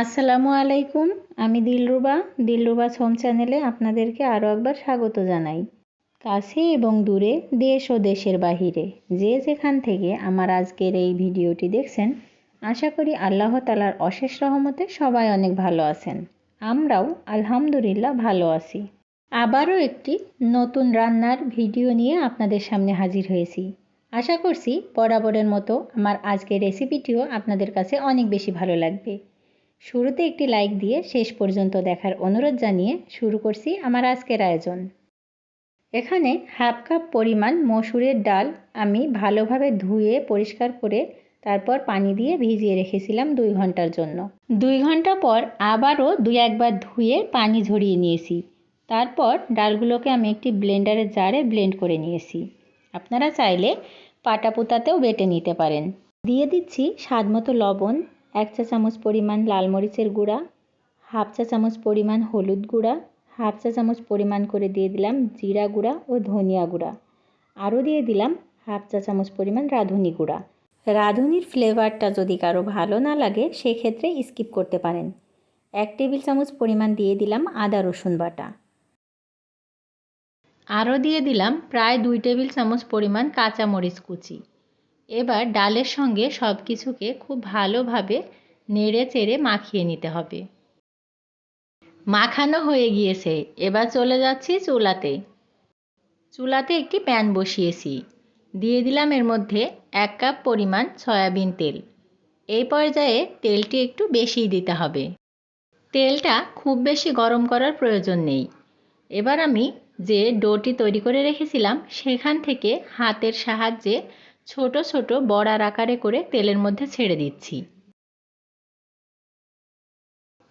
আসসালামু আলাইকুম, আমি দিলরুবা। দিলরুবাস হোম চ্যানেলে আপনাদেরকে আরও একবার স্বাগত জানাই। কাছে এবং দূরে, দেশ ও দেশের বাহিরে, যে যেখান থেকে আমার আজকের এই ভিডিওটি দেখছেন, আশা করি আল্লাহ তালার অশেষ রহমতে সবাই অনেক ভালো আছেন। আমরাও আলহামদুলিল্লাহ ভালো আছি। আবারও একটি নতুন রান্নার ভিডিও নিয়ে আপনাদের সামনে হাজির হয়েছি। আশা করছি বরাবরের মতো আমার আজকের রেসিপিটিও আপনাদের কাছে অনেক বেশি ভালো লাগবে। শুরুতে একটি লাইক দিয়ে শেষ পর্যন্ত দেখার অনুরোধ জানিয়ে শুরু করছি আমার আজকের আয়োজন। এখানে হাফ কাপ পরিমাণ মসুরের ডাল আমি ভালোভাবে ধুয়ে পরিষ্কার করে তারপর পানি দিয়ে ভিজিয়ে রেখেছিলাম দুই ঘণ্টার জন্য। দুই ঘণ্টা পর আবারও দুই একবার ধুয়ে পানি ঝরিয়ে নিয়েছি। তারপর ডালগুলোকে আমি একটি ব্লেন্ডারের জারে ব্লেন্ড করে নিয়েছি। আপনারা চাইলে পাটা পুতাতেও বেটে নিতে পারেন। দিয়ে দিচ্ছি স্বাদ মতো লবণ এক চা চামচ পরিমাণ লাল মরিচের গুঁড়া, হাফ চা চামচ পরিমাণ হলুদ গুঁড়া, হাফ চা চামচ পরিমাণ করে দিয়ে দিলাম জিরা গুঁড়া ও ধনিয়া গুঁড়া। আরও দিয়ে দিলাম হাফ চা চামচ পরিমাণ রাঁধুনি গুঁড়া। রাঁধুনির ফ্লেভারটা যদি কারও ভালো না লাগে, সেক্ষেত্রে স্কিপ করতে পারেন। এক টেবিল চামচ পরিমাণ দিয়ে দিলাম আদা রসুন বাটা। আরও দিয়ে দিলাম প্রায় দুই টেবিল চামচ পরিমাণ কাঁচা মরিচ কুচি। এবার ডালের সঙ্গে সব কিছুকে খুব ভালোভাবে নেড়ে চেড়ে মাখিয়ে নিতে হবে। মাখানো হয়ে গিয়েছে। এবার চলে যাচ্ছি চুলাতে। চুলাতে একটি প্যান বসিয়েছি। দিয়ে দিলাম এর মধ্যে এক কাপ পরিমাণ সয়াবিন তেল। এই পর্যায়ে তেলটি একটু বেশিই দিতে হবে। তেলটা খুব বেশি গরম করার প্রয়োজন নেই। এবার আমি যে ডোটি তৈরি করে রেখেছিলাম, সেখান থেকে হাতের সাহায্যে ছোট ছোট বড়ার আকারে করে তেলের মধ্যে ছেড়ে দিচ্ছি।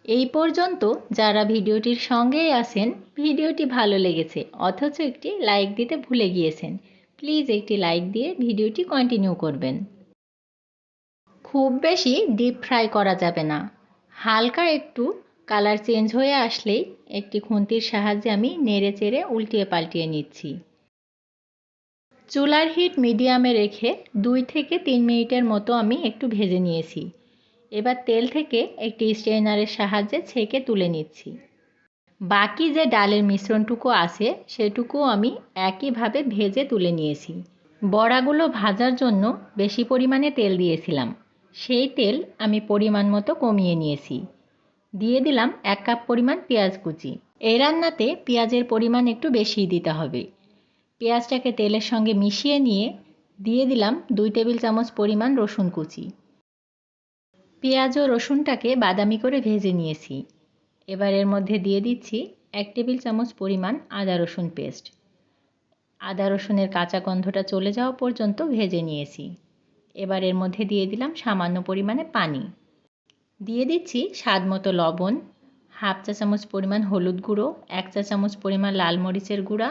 এই পর্যন্ত যারা ভিডিওটির সঙ্গেই আছেন, ভিডিওটি ভালো লেগেছে, অথচ একটি লাইক দিতে ভুলে গিয়েছেন, প্লিজ একটি লাইক দিয়ে ভিডিওটি কন্টিনিউ করবেন। খুব বেশি ডিপ ফ্রাই করা যাবে না। হালকা একটু কালার চেঞ্জ হয়ে আসলেই একটি খুন্তির সাহায্যে আমি নেড়ে চেড়ে উল্টিয়ে পাল্টিয়ে নিচ্ছি। চুলার হিট মিডিয়ামে রেখে দুই থেকে তিন মিনিটের মতো আমি একটু ভেজে নিয়েছি। এবার তেল থেকে একটি স্ট্রেনারের সাহায্যে ছেঁকে তুলে নিচ্ছি। বাকি যে ডালের মিশ্রণটুকু আছে, সেটুকু আমি একইভাবে ভেজে তুলে নিয়েছি। বড়াগুলো ভাজার জন্য বেশি পরিমাণে তেল দিয়েছিলাম। সেই তেল আমি পরিমাণ মতো কমিয়ে নিয়েছি। দিয়ে দিলাম এক কাপ পরিমাণ পেঁয়াজ কুচি। এই রান্নাতে পেঁয়াজের পরিমাণ একটু বেশিই দিতে হবে। পেঁয়াজটাকে তেলের সঙ্গে মিশিয়ে নিয়ে দিয়ে দিলাম দুই টেবিল চামচ পরিমাণ রসুন কুচি। পেঁয়াজ ও রসুনটাকে বাদামি করে ভেজে নিয়েছি। এবার এর মধ্যে দিয়ে দিচ্ছি এক টেবিল চামচ পরিমাণ আদা রসুন পেস্ট। আদা রসুনের কাঁচা গন্ধটা চলে যাওয়া পর্যন্ত ভেজে নিয়েছি। এবার এর মধ্যে দিয়ে দিলাম সামান্য পরিমাণে পানি। দিয়ে দিচ্ছি স্বাদ মতো লবণ, হাফ চা চামচ পরিমাণ হলুদ গুঁড়ো, এক চা চামচ পরিমাণ লাল মরিচের গুঁড়া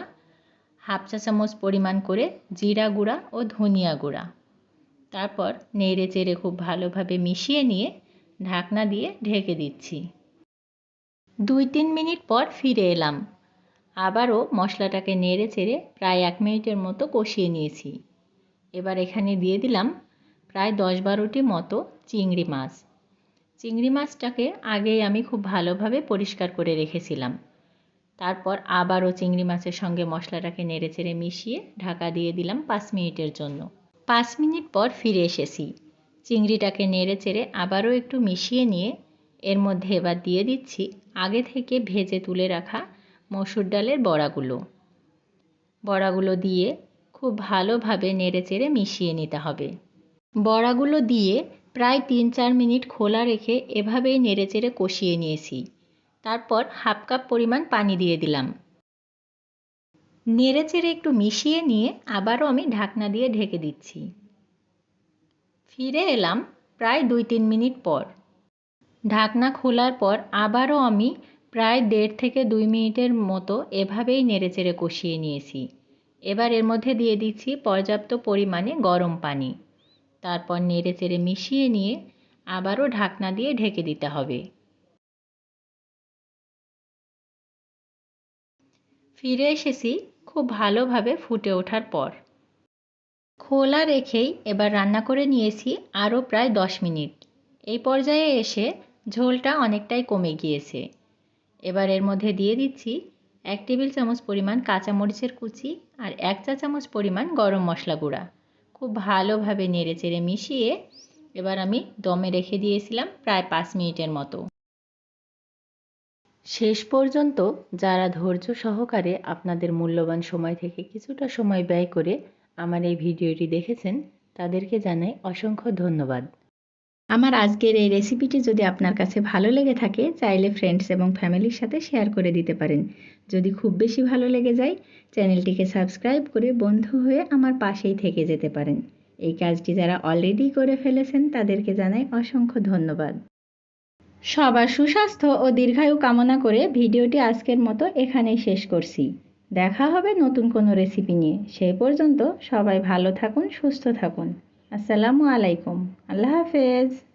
হাফ চা চামচ পরিমাণ করে জিরা গুঁড়া ও ধনিয়া গুঁড়া। তারপর নেড়ে চেড়ে খুব ভালোভাবে মিশিয়ে নিয়ে ঢাকনা দিয়ে ঢেকে দিচ্ছি। দুই তিন মিনিট পর ফিরে এলাম। আবারও মশলাটাকে নেড়ে চেড়ে প্রায় এক মিনিটের মতো কষিয়ে নিয়েছি। এবার এখানে দিয়ে দিলাম প্রায় দশ বারোটি মতো চিংড়ি মাছ। চিংড়ি মাছটাকে আগেই আমি খুব ভালোভাবে পরিষ্কার করে রেখেছিলাম। তারপর আবারও চিংড়ি মাছের সঙ্গে মশলাটাকে নেড়ে চেড়ে মিশিয়ে ঢাকা দিয়ে দিলাম পাঁচ মিনিটের জন্য। পাঁচ মিনিট পর ফিরে এসেছি। চিংড়িটাকে নেড়ে চেড়ে আবারও একটু মিশিয়ে নিয়ে এর মধ্যে এবার দিয়ে দিচ্ছি আগে থেকে ভেজে তুলে রাখা মসুর ডালের বড়াগুলো। বড়াগুলো দিয়ে খুব ভালোভাবে নেড়ে চেড়ে মিশিয়ে নিতে হবে। বড়াগুলো দিয়ে প্রায় তিন চার মিনিট খোলা রেখে এভাবেই নেড়ে চেড়ে কষিয়ে নিয়েছি। তারপর হাফ কাপ পরিমাণ পানি দিয়ে দিলাম। নেড়ে চেড়ে একটু মিশিয়ে নিয়ে আবারও আমি ঢাকনা দিয়ে ঢেকে দিচ্ছি। ফিরে এলাম প্রায় দুই তিন মিনিট পর। ঢাকনা খোলার পর আবারও আমি প্রায় দেড় থেকে দুই মিনিটের মতো এভাবেই নেড়ে চেড়ে কষিয়ে নিয়েছি। এবার এর মধ্যে দিয়ে দিচ্ছি পর্যাপ্ত পরিমাণে গরম পানি। তারপর নেড়ে চেড়ে মিশিয়ে নিয়ে আবারও ঢাকনা দিয়ে ঢেকে দিতে হবে। ফিরে এসেছি খুব ভালোভাবে ফুটে ওঠার পর। খোলা রেখেই এবার রান্না করে নিয়েছি আরও প্রায় দশ মিনিট। এই পর্যায়ে এসে ঝোলটা অনেকটাই কমে গিয়েছে। এবার এর মধ্যে দিয়ে দিচ্ছি এক টেবিল চামচ পরিমাণ কাঁচামরিচের কুচি আর এক চা চামচ পরিমাণ গরম মশলা গুঁড়া। খুব ভালোভাবে নেড়ে চেড়ে মিশিয়ে এবার আমি দমে রেখে দিয়েছিলাম প্রায় পাঁচ মিনিটের মতো। শেষ পর্যন্ত যারা ধৈর্য সহকারে আপনাদের মূল্যবান সময় থেকে কিছুটা সময় ব্যয় করে আমার এই ভিডিওটি দেখেছেন, তাদেরকে জানাই অসংখ্য ধন্যবাদ। আমার আজকের এই রেসিপিটি যদি আপনার কাছে ভালো লেগে থাকে, চাইলে ফ্রেন্ডস এবং ফ্যামিলির সাথে শেয়ার করে দিতে পারেন। যদি খুব বেশি ভালো লেগে যায়, চ্যানেলটিকে সাবস্ক্রাইব করে বন্ধু হয়ে আমার পাশেই থেকে যেতে পারেন। এই কাজটি যারা অলরেডি করে ফেলেছেন, তাদেরকে জানাই অসংখ্য ধন্যবাদ। সবার সুস্বাস্থ্য ও দীর্ঘায়ু কামনা করে ভিডিওটি আজকের মতো এখানেই শেষ করছি। দেখা হবে নতুন কোনো রেসিপি নিয়ে। সেই পর্যন্ত সবাই ভালো থাকুন, সুস্থ থাকুন। আসসালামু আলাইকুম। আল্লাহ হাফেজ।